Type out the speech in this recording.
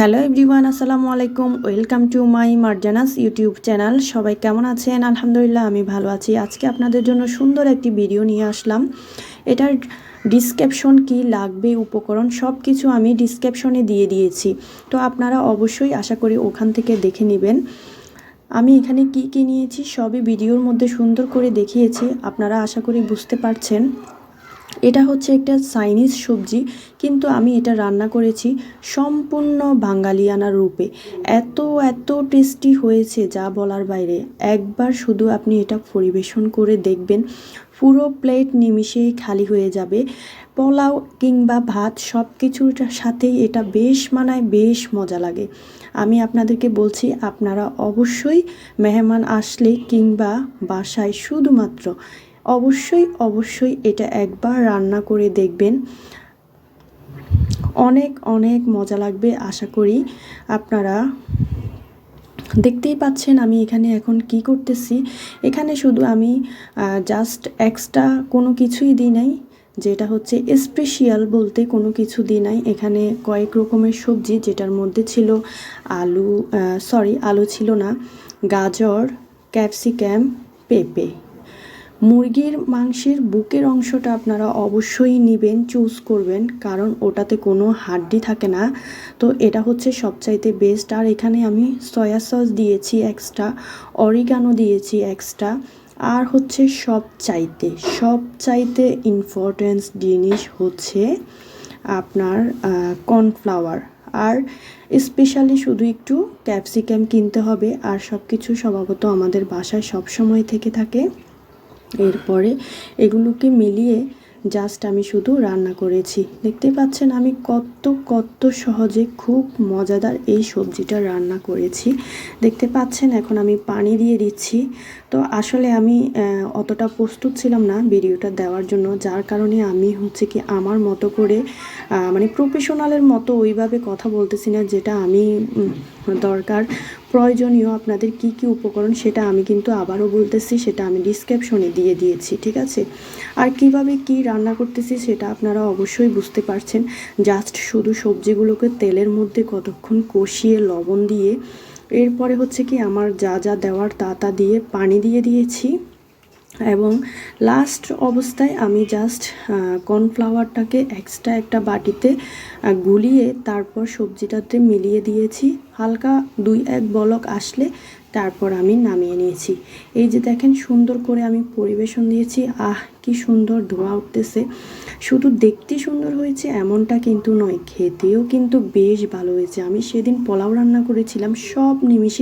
Hello everyone, আসসালামু আলাইকুম। Welcome to my Marjana's YouTube channel. সবাই কেমন আছেন? আলহামদুলিল্লাহ, আমি ভালো আছি। আজকে আপনাদের জন্য সুন্দর একটি ভিডিও নিয়ে আসলাম। এটার ডিসক্রিপশন কি লাগবে, উপকরণ সব কিছু আমি ডিসক্রিপশনে দিয়ে দিয়েছি। তো আপনারা অবশ্যই আশা করি ওখান থেকে দেখে নেবেন। আমি এখানে কি কি নিয়েছি, সবই ভিডিওর মধ্যে সুন্দর করে দেখিয়েছি। আপনারা আশা করি বুঝতে পারছেন। এটা হচ্ছে একটা চাইনিজ সবজি, কিন্তু আমি এটা রান্না করেছি সম্পূর্ণ বাঙালিয়ানা রূপে। এত এত টেস্টি হয়েছে যা বলার বাইরে। একবার শুধু আপনি এটা পরিবেশন করে দেখবেন, পুরো প্লেট নিমিষেই খালি হয়ে যাবে। পোলাও কিংবা ভাত সব কিছুর সাথেই এটা বেশ মানায়, বেশ মজা লাগে। আমি আপনাদেরকে বলছি, আপনারা অবশ্যই মেহমান আসলে কিংবা বাসায় শুধুমাত্র অবশ্যই অবশ্যই এটা একবার রান্না করে দেখবেন। অনেক অনেক মজা লাগবে, আশা করি। আপনারা দেখতেই পাচ্ছেন আমি এখানে এখন কি করতেছি। এখানে শুধু আমি জাস্ট এক্সট্রা কোনো কিছুই দিই নাই, যেটা হচ্ছে স্পেশিয়াল বলতে কোনো কিছু দিই নাই। এখানে কয়েক রকমের সবজি, যেটার মধ্যে ছিল আলু সরি আলু ছিল না, গাজর ক্যাপসিক্যাম পেঁপে। মুরগির মাংসের বুকের অংশটা আপনারা অবশ্যই নেবেন চুজ করবেন, কারণ ওটাতে কোনো হাড্ডি থাকে না। তো এটা হচ্ছে সবচাইতে বেস্ট আর এখানে আমি সয়া সস দিয়েছি এক্সট্রা অরিগানো দিয়েছি এক্সট্রা আর হচ্ছে সব চাইতে সব চাইতে ইম্পর্টেন্স জিনিস হচ্ছে আপনার কর্নফ্লাওয়ার আর স্পেশালি শুধু একটু ক্যাপসিকাম কিনতে হবে। আর সব কিছু স্বভাবত আমাদের বাসায় সব সময় থেকে থাকে। এরপরে এগুলোকে মিলিয়ে জাস্ট আমি শুধু রান্না করেছি। দেখতে পাচ্ছেন আমি কত কত সহজে খুব মজাদার এই সবজিটা রান্না করেছি। দেখতে পাচ্ছেন এখন আমি পানি দিয়ে দিচ্ছি। তো আসলে আমি অতটা প্রস্তুত ছিলাম না ভিডিওটা দেওয়ার জন্য। যার কারণে আমি হচ্ছে কি আমার মতো করে মানে প্রফেশনালের মতো ওইভাবে কথা বলতেছি না, যেটা আমি দরকার। প্রয়োজনীয় আপনাদের কি কি উপকরণ সেটা আমি কিন্তু আবারও বলতেছি, সেটা আমি ডিসক্রিপশনে দিয়ে দিয়েছি, ঠিক আছে? আর কীভাবে কি রান্না করতেছি সেটা আপনারা অবশ্যই বুঝতে পারছেন। জাস্ট শুধু সবজিগুলোকে তেলের মধ্যে কতক্ষণ কষিয়ে লবণ দিয়ে, এরপরে হচ্ছে কি আমার যা যা দেওয়ার তা তা দিয়ে পানি দিয়ে দিয়েছি। এবং লাস্ট অবস্থায় আমি জাস্ট কর্নফ্লাওয়ারটাকে এক্সট্রা একটা বাটিতে গুলিয়ে তারপর সবজিটাতে মিলিয়ে দিয়েছি। হালকা দুই এক বলক আসলে তারপর আমি নামিয়ে নিয়েছি। এই যে দেখেন সুন্দর করে আমি পরিবেশন দিয়েছি। আহ, কি সুন্দর ধোয়া উঠতেছে। শুধু দেখতে সুন্দর হয়েছে এমনটা কিন্তু নয়, খেতেও কিন্তু বেশ ভালো হয়েছে। আমি সেদিন পোলাও রান্না করেছিলাম, সব নিমিষে